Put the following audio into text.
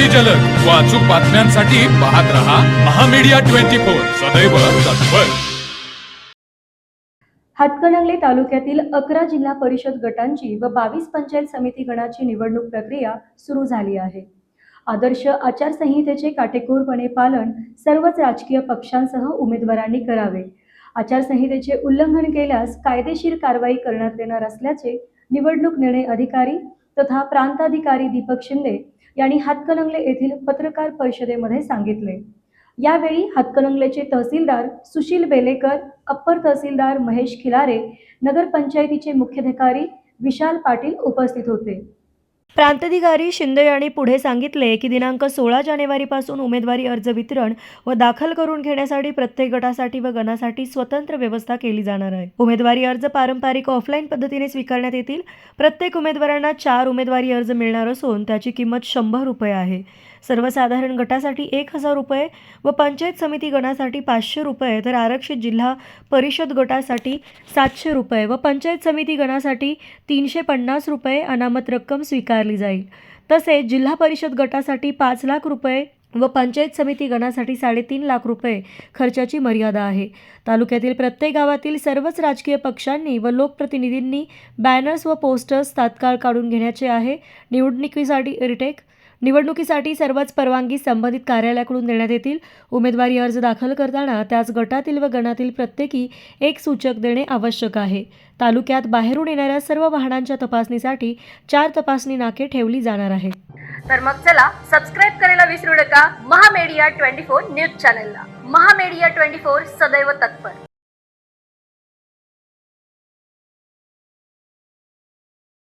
अति जलद. व अचूक बातम्यांसाठी पाहत रहा महामीडिया ट्वेंटी फोर. सदैव तत्पर. हातकणंगले तालुक्यातील अकरा जिल्हा परिषद गटांची व बावीस पंचायत समिती गणाची निवडणूक प्रक्रिया सुरू झाली आहे. आदर्श आचारसंहितेचे काटेकोरपणे पालन सर्वच राजकीय पक्षांसह उमेदवारांनी करावे. आचारसंहितेचे उल्लंघन केल्यास कायदेशीर कारवाई करण्यात येणार असल्याचे निवडणूक निर्णय अधिकारी तथा प्रांताधिकारी दीपक शिंदे यांनी हातकणंगले येथील पत्रकार परिषदेमध्ये सांगितले. यावेळी हातकणंगलेचे तहसीलदार सुशील बेलेकर अप्पर तहसीलदार महेश खिलारे नगरपंचायतीचे मुख्याधिकारी विशाल पाटील उपस्थित होते. प्रांताधिकारी शिंदे यांनी पुढे सांगितले की दिनांक सोळा जानेवारीपासून उमेदवारी अर्ज वितरण व दाखल करून घेण्यासाठी प्रत्येक गटासाठी व गणासाठी स्वतंत्र व्यवस्था केली जाणार आहे. उमेदवारी अर्ज पारंपरिक ऑफलाईन पद्धतीने स्वीकारण्यात येतील. प्रत्येक उमेदवारांना चार उमेदवारी अर्ज मिळणार असून त्याची किंमत शंभर रुपये आहे. सर्वसाधारण गटासाठी एक हजार रुपये व पंचायत समिती गणासाठी पाचशे रुपये तर आरक्षित जिल्हा परिषद गटासाठी सातशे रुपये व पंचायत समिती गणासाठी तीनशे पन्नास रुपये अनामत रक्कम स्वीकार स्वीकारली जाईल. तसेच जिल्हा परिषद गटासाठी पाच लाख रुपये व पंचायत समिती गणासाठी साडेतीन लाख रुपये खर्चाची मर्यादा आहे. तालुक्यातील प्रत्येक गावातील सर्वच राजकीय पक्षांनी व लोकप्रतिनिधींनी बॅनर्स व पोस्टर्स तात्काळ काढून घेण्याचे आहे. निवडणुकीसाठी रिटेक निवडणुकीसाठी सर्वच परवानगी संबंधित कार्यालयाकडून देण्यात येतील. उमेदवारी अर्ज दाखल करताना त्याच गटातील व गणातील प्रत्येकी एक सूचक देणे आवश्यक आहे. तालुक्यात बाहेरून येणाऱ्या सर्व वाहनांच्या तपासणीसाठी चार तपासणी नाके ठेवली जाणार आहे तर मग चला सबस्क्राईब करायला विसरू नका. महामेडिया ट्वेंटी फोर न्यूज चॅनलला. महामेडिया ट्वेंटी फोर सदैव तत्पर.